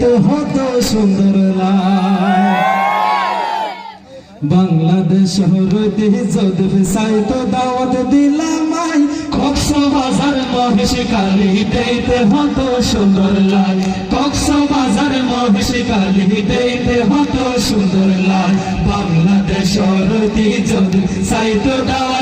তো হতো সুন্দর বাংলাদেশ হরতি যদি সাইতো দাওয়াত দিলাম আই। কক্স বাজার মহেশ কালী হতো সুন্দর লাল। কক্স বাজার মহেশ কালী দেইতে হতো সুন্দর লাল। বাংলাদেশ হরতি যদি সাইতো দাওয়াত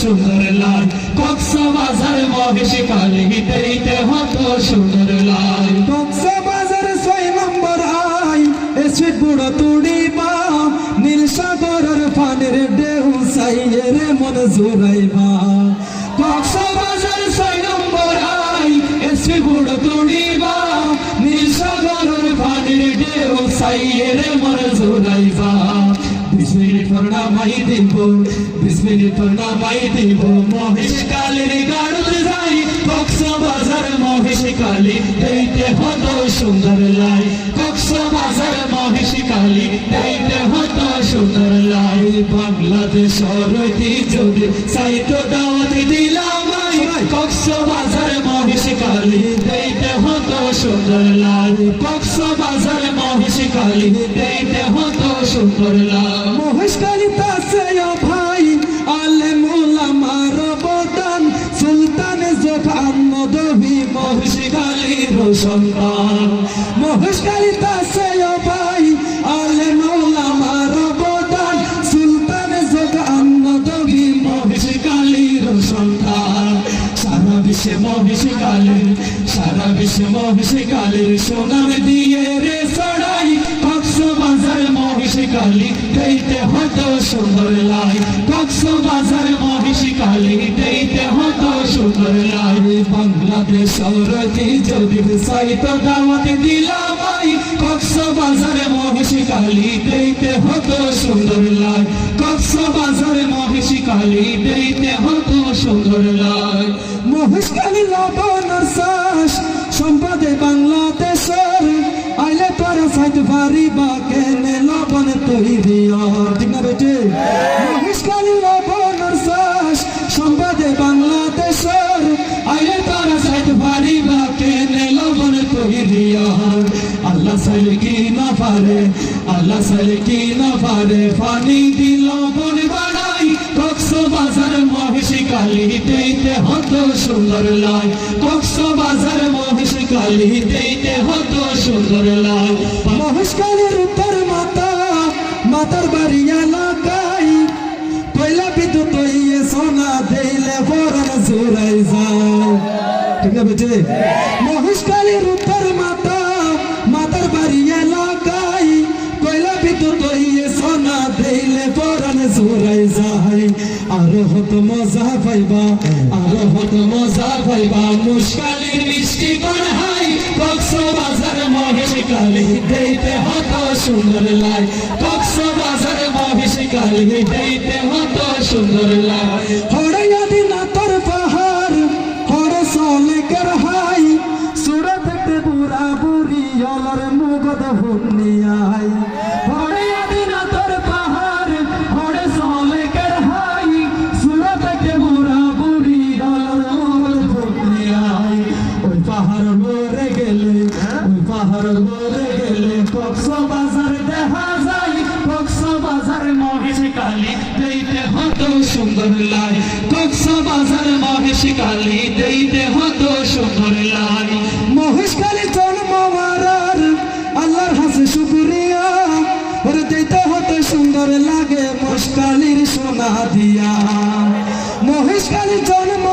সুন্দর লাল। কক্সবাজার মহেশ কালী দেইতে হতো সুন্দর লাল। কক্সবাজার ছয় নম্বর আই এসে বুড়ো তুড়ি তুড়িবা নীল সাগরের পানির ঢেউ সাইয়ের মন জুড়াইবা। কক্স পর নামাই দিব মিনিট পর নামাই দিব মহেশ কালের গাড়ুর যাই কক্স বাজার মহেশ কালী এইতে হতো সুন্দর লাই কক্স বাজার মহেশ কালী এইতে হতো সুন্দর লাই বাংলাদেশ রইতি যদি সাইতো দাওয়াত দিলাম আই কক্স বাজার মহেশ কালী এইতে হতো সুন্দর লাই কক্স বাজার মহেশ কালী এইতে হতো সুন্দর লাই মহেশ কালী তাসে ভাই আলে মোলা মার বদান সুলতান জোফান মদবি মহেশ কালীর সন্তান মহেশ কালী তাসে ভাই আলে মোলা মার বদান সুলতান জোফান মদবি মহেশ কালীর সন্তান সারা বিশ্বে মহেশ কালীর সারা বিশ্বে মহেশ সোনার দিয়ে রে সড়াই কক্স বাজার মহেশ কালী দেইতে হতো সুন্দর লাই। কক্স বাজার মহেশ কালী দেইতে হতো সুন্দর লাই। বাংলাদেশ রতি যদি সাইত দাওয়াত দিলাম আই কক্স বাজার মহেশ কালী দেইতে হতো সুন্দর লাই। কক্স বাজার মহেশ কালী দেইতে হতো সুন্দর লাই। মহেশ কালী লবণের শ্বাস সম্পদে বাংলাদেশের আইলে তোরা সাইতে পারিবা কেনে লবণ ঠিক না বেটে? মহেশ কালী লবণের শ্বাস সম্পদে বাংলাদেশের আইলে তোরা সাইতে পারিবা কেনে লবণ তৈরি আল্লাহ সাইলে কি না পারে, আল্লাহ সাইলে কি না পারে? পানি দিল বন বাড়াই কক্স বাজার মহেশ কালী দেইতে হতো সুন্দর লাই। কক্স বাজার মহেশ কালী দেইতে সুন্দর লাই। মহেশ কালীর উত্তর মাতা মাতার বাড়ি এলাকাই কয়লা বিদ্যুৎ ইয়ে সোনা দেইলে বরণ জোরাই যায় ঠিক না বেটে? মহেশ কালীর উত্তর মাতা, মাতার বাড়ি এলাকাই কয়লা বিদ্যুৎ ইয়ে সোনা দেইলে বরণ জোরাই যায় আরও হত মজা পাইবা, আরও হত মজা পাইবা। মুশকালির মিষ্টি বানাই কক্স বাজার মহেশ কালী দেইতে হত সুন্দর লাই। কক্স বাজার মহেশ কালী দেইতে হত সুন্দর লাই। হড়াইয়া দিনা তোর পাহাড় হড় সলেকের হাই। সুরা দেখতে বুড়া অলর মুগদ সুন্দর লাই কক্সা বাজার মহেশ কালী দেইতে হতো সুন্দর লাই মহেশ কালী জন্ম মারার আল্লাহর হাসে শুকরিয়া। ওরে দেইতে হতো সুন্দর লাগে মহেশ কালীর সোনা দিয়া। মহেশ কালী জন্ম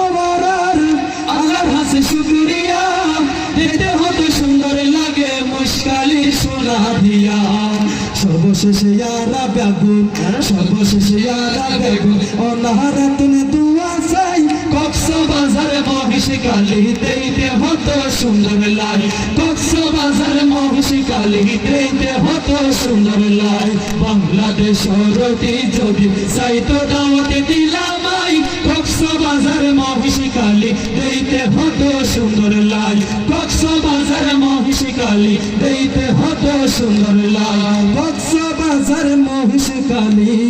সর্বশেষে ইয়ারা বেগুন সর্বশেষে ইয়ারা বেগুন অনাহারা তুমি দুয়া চাই কক্স বাজার মহিষ কালী দেইতে হতো সুন্দর লাই কক্স বাজার মহিষ কালী দেইতে হতো সুন্দর লাই বাংলাদেশ রতি যদি সাইতো দাওয়াতে দিলাম আই কক্স বাজার মহিষ কালী দেইতে হতো সুন্দর লাই কক্স বাজার মহিষ কালী দেইতে হতো সুন্দর লাই কক্স বাজার মহিষ কালী